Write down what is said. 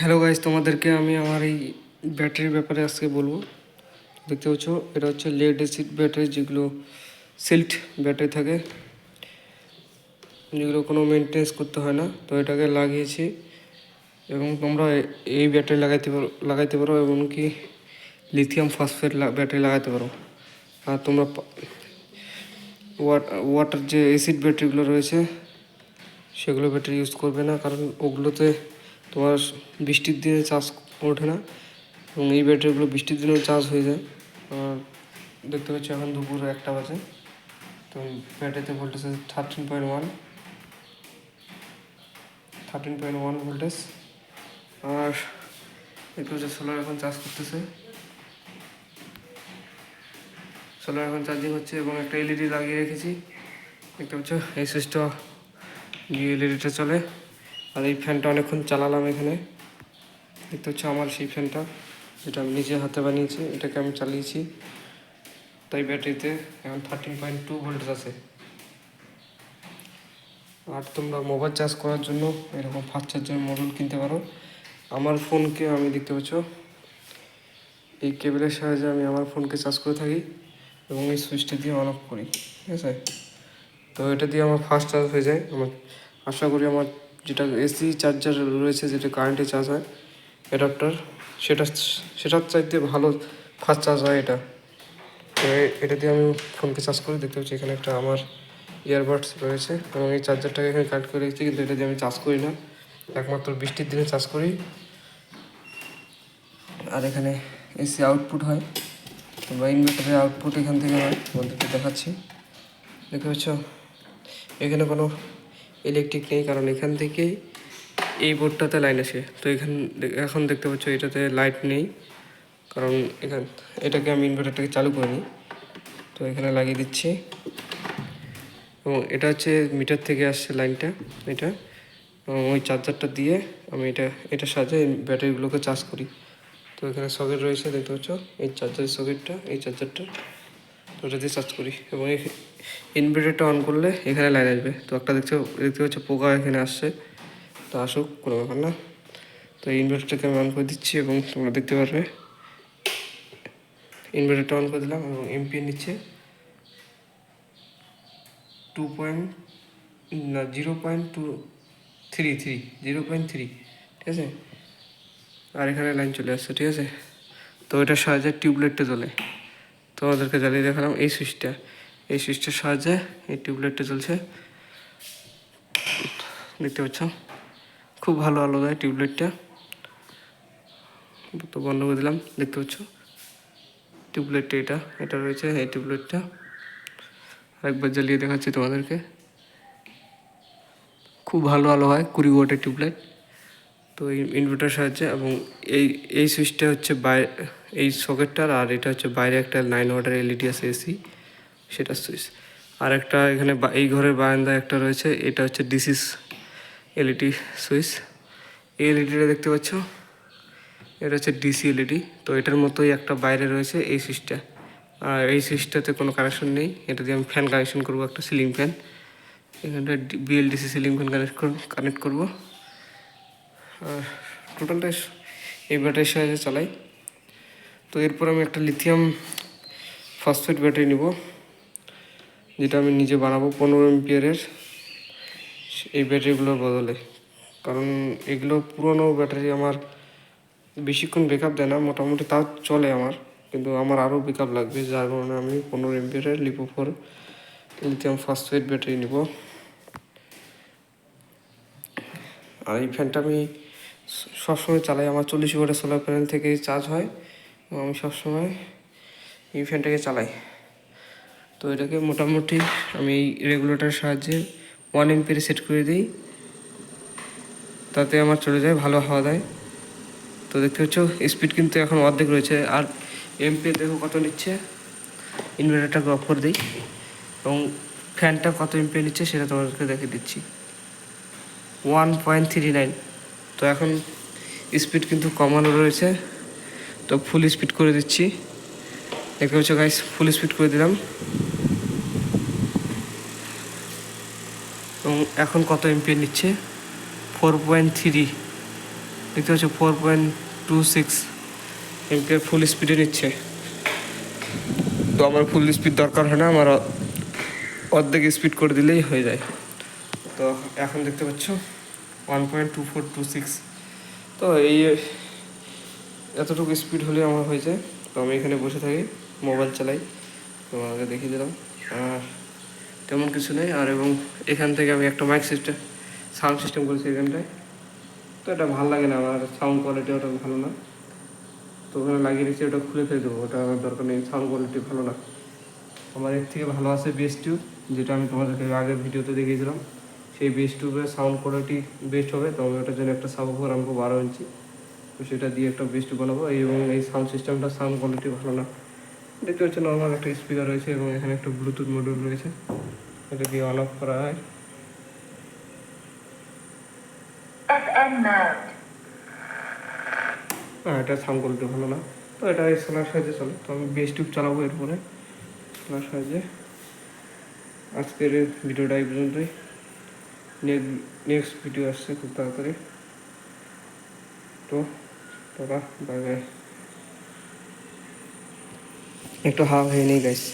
Hello guys তোমাদেরকে আমি আমার এই ব্যাটারির ব্যাপারে আজকে বলব। দেখতে পাচ্ছ, এটা হচ্ছে লেড অ্যাসিড ব্যাটারি যেগুলো সিল্ট ব্যাটারি থাকে। যেগুলো কোনো মেনটেন্স করতে হয় না। তো এটাকে লাগিয়েছি এবং তোমরা এই ব্যাটারি লাগাইতে পারো লাগাইতে পারো এমনকি লিথিয়াম ফসফেট ব্যাটারি লাগাতে পারো। আর তোমরা ওয়াটার যে অ্যাসিড ব্যাটারিগুলো রয়েছে, সেগুলো ব্যাটারি ইউজ করবে না, কারণ ওগুলোতে তোমার বৃষ্টির দিনে চাষ ওঠে না এবং এই ব্যাটারিগুলো বৃষ্টির দিনেও চার্জ হয়ে যায়। আর দেখতে পাচ্ছি এখন দুপুর একটা বাজে। তো ব্যাটারিতে ভোল্টেজ আছে thirteen point one thirteen point one voltage আর দেখতে পাচ্ছি সোলার এখন চার্জ করতেছে। সোলার এখন চার্জিং হচ্ছে এবং একটা এলইডি লাগিয়ে রেখেছি। দেখতে পাচ্ছ এই সুইচটা গিয়ে এলইডিটা চলে। আর এই ফ্যানটা অনেকক্ষণ চালালাম এখানে। দেখতে হচ্ছে আমার সেই ফ্যানটা, যেটা আমি নিজে হাতে বানিয়েছি, এটাকে আমি চালিয়েছি। তাই ব্যাটারিতে এখন থার্টিন পয়েন্ট টু ভোল্টেজ আছে। আর তোমরা মোবাইল চার্জ করার জন্য এরকম ফাস্ট চার্জার মডেল কিনতে পারো। আমার ফোনকে আমি দেখতে পাচ্ছ, এই কেবলের সাহায্যে আমি আমার ফোনকে চার্জ করে থাকি এবং এই সুইচটা দিয়ে অন অফ করি, ঠিক আছে? তো এটা দিয়ে আমার ফাস্ট চার্জ হয়ে যায়। আমার, আশা করি আমার যেটা এসি চার্জার রয়েছে, যেটা কারেন্টে চার্জ হয় অ্যাডাপ্টার সেটা, সেটার চাইতে ভালো ফাস্ট চার্জ হয় এটা। তো এটা দিয়ে আমি ফোনকে চার্জ করি, দেখতে পাচ্ছি এখানে একটা আমার ইয়ারবাডস রয়েছে এবং এই চার্জারটাকে এখানে কানেক্ট করে রেখেছি কিন্তু এটা দিয়ে আমি চার্জ করি না। একমাত্র বৃষ্টির দিনে চার্জ করি। আর এখানে এসি আউটপুট হয় বা ইনভার্টারের আউটপুট এখান থেকে হয় তোমাদেরকে দেখাচ্ছি। দেখতে পাচ্ছ? এখানে কোনো ইলেকট্রিক নেই, কারণ এখান থেকেই এই বোর্ডটাতে লাইন আসে। তো এখান এখন দেখতে পাচ্ছ এটাতে লাইট নেই, কারণ এখান এটাকে আমি ইনভার্টারটাকে চালু করিনি। তো এখানে লাগিয়ে দিচ্ছি। এবং এটা হচ্ছে মিটার থেকে আসছে লাইনটা এটা। ওই চার্জারটা দিয়ে আমি এটা এটার সাহায্যে ব্যাটারিগুলোকে চার্জ করি। তো এখানে সকেট রয়েছে, দেখতে পাচ্ছ? এই চার্জারের সকেটটা এই চার্জারটা ওটা দিয়ে চার্জ করি। এবং ইনভার্টারটা অন করলে এখানে লাইন আসবে। তো একটা দেখছ, দেখতে পাচ্ছ পোকা এখানে আসছে। তো আসুক, কোনো ব্যাপার না। তো ইনভার্টারটাকে আমি অন করে দিচ্ছি এবং তোমরা দেখতে পারবে। ইনভার্টারটা অন করে দিলাম এবং এমপিএ নিচ্ছে টু পয়েন্ট না zero point two three three zero point three ঠিক আছে? আর এখানে লাইন চলে আসছে, ঠিক আছে? তো এটার সাহায্যে টিউবলাইটটা জ্বলে। তোমাদেরকে জ্বালিয়ে দেখালাম। এই সুইচটা, এই সুইচটার সাহায্যে এই টিউবলাইটটা চলছে দেখতে পাচ্ছ? খুব ভালো আলো দেয় টিউবলাইটটা। তো বন্ধ করে দিলাম, দেখতে পাচ্ছ? টিউবলাইটটা এটা এটা রয়েছে, এই টিউবলাইটটা। আরেকবার জ্বালিয়ে দেখাচ্ছি তোমাদেরকে। খুব ভালো আলো হয়, কুড়ি ওয়াটের টিউবলাইট। তো এই ইনভার্টার সাহায্যে এবং এই এই সুইচটা হচ্ছে বাইরে এই সকেটটার আর এটা হচ্ছে বাইরে একটা নাইন ওয়াটার এলইডি আছে এসি সেটা সুইচ আর একটা এখানে এই ঘরের বারান্দায় একটা রয়েছে, এটা হচ্ছে ডিসিস এলইডি সুইচ এই এলইডিটা দেখতে পাচ্ছ? এটা হচ্ছে ডিসি এলইডি তো এটার মতোই একটা বাইরে রয়েছে এই সুইচটা আর এই সুইচটাতে কোনো কানেকশন নেই। এটা দিয়ে আমি ফ্যান কানেকশন করব, একটা সিলিং ফ্যান এখানটা BLDC ceiling fan connect connect করব। টোটালটা এই ব্যাটারির সাহায্যে চালাই। তো এরপর আমি একটা লিথিয়াম ফসফেট ব্যাটারি নিব, যেটা আমি নিজে বানাবো পনেরো এমপিয়ারের এই ব্যাটারিগুলোর বদলে। কারণ এগুলো পুরনো ব্যাটারি আমার বেশিক্ষণ ব্যাকআপ দেয় না, মোটামুটি তাও চলে আমার। কিন্তু আমার আরও ব্যাকআপ লাগবে, যার কারণে আমি পনেরো এমপিয়ারের লিপোফোর লিথিয়াম ফসফেট ব্যাটারি নিব। আর এই ফ্যানটা আমি সবসময় চালাই। আমার চল্লিশ ওয়াটের সোলার প্যানেল থেকে চার্জ হয়। এবং আমি সবসময় এই ফ্যানটাকে চালাই। তো এটাকে মোটামুটি আমি এই রেগুলেটার সাহায্যে ওয়ান এমপির সেট করে দিই। তাতে আমার চলে যায়, ভালো হাওয়া দেয়। তো দেখতে পাচ্ছ স্পিড কিন্তু এখন অর্ধেক রয়েছে। আর এমপি দেখো কত নিচ্ছে? ইনভার্টারটাকে অফ করে দিই। এবং ফ্যানটা কত এমপি নিচ্ছে সেটা তোমাদেরকে দেখে দিচ্ছি। ওয়ান পয়েন্ট থ্রি নাইন তো এখন স্পিড কিন্তু কমানো রয়েছে। তো ফুল স্পিড করে দিচ্ছি। দেখতে পাচ্ছ গাইস ফুল স্পিড করে দিলাম। এবং এখন কত এমপিএ নিচ্ছে? ফোর পয়েন্ট থ্রি দেখতে পাচ্ছ ফোর পয়েন্ট টু সিক্স এমকে ফুল স্পিডে নিচ্ছে। তো আমার ফুল স্পিড দরকার হয় না, আমার অর্ধেক স্পিড করে দিলেই হয়ে যায়। তো এখন দেখতে পাচ্ছ one point two four two six তো এই, এতটুকু স্পিড হলে আমার হয়ে যায়। তো আমি এখানে বসে থাকি মোবাইল চালাই। তোমাকে দেখিয়ে দিলাম। আর তেমন কিছু নেই। আর এবং এখান থেকে আমি একটা মাইক সিস্টেম সাউন্ড সিস্টেম করেছি এখানটায়। তো এটা ভালো লাগে না আমার সাউন্ড কোয়ালিটি ওটা ভালো না। তো ওখানে লাগিয়ে রেখেছি, ওটা খুলে ফেলে দেবো। ওটা আমার দরকার নেই সাউন্ড কোয়ালিটি ভালো না। আমার এর থেকে ভালো আছে বেস টিউব যেটা আমি তোমাদেরকে আগের ভিডিওতে দেখিয়েছিলাম। সেই বেস টিউবের সাউন্ড কোয়ালিটি বেস্ট হবে তো আমি ওটার জন্য একটা সাবফার আনব বারো ইঞ্চি। তো সেটা দিয়ে একটা বেস্ট বানাবো এবং এই সাউন্ড সিস্টেমটা সাউন্ড কোয়ালিটি ভালো না। দেখতে হচ্ছে নর্মাল একটা স্পিকার রয়েছে এবং এখানে একটা ব্লুটুথ মডিউল রয়েছে। এটা দিয়ে অন অফ করা হয়। হ্যাঁ এটা সাউন্ড কোয়ালিটি ভালো না। তো এটা এই সোলার সাহায্যে চলে। তো আমি বেস টিউব চালাবো এরপরে। সোলার সাহায্যে। আজকের ভিডিওটা এই পর্যন্তই। নেক্সট ভিডিও আসছে খুব তাড়াতাড়ি। তো টাটা বাই বাই একটু হাওয়া হয়ে নেই গাইস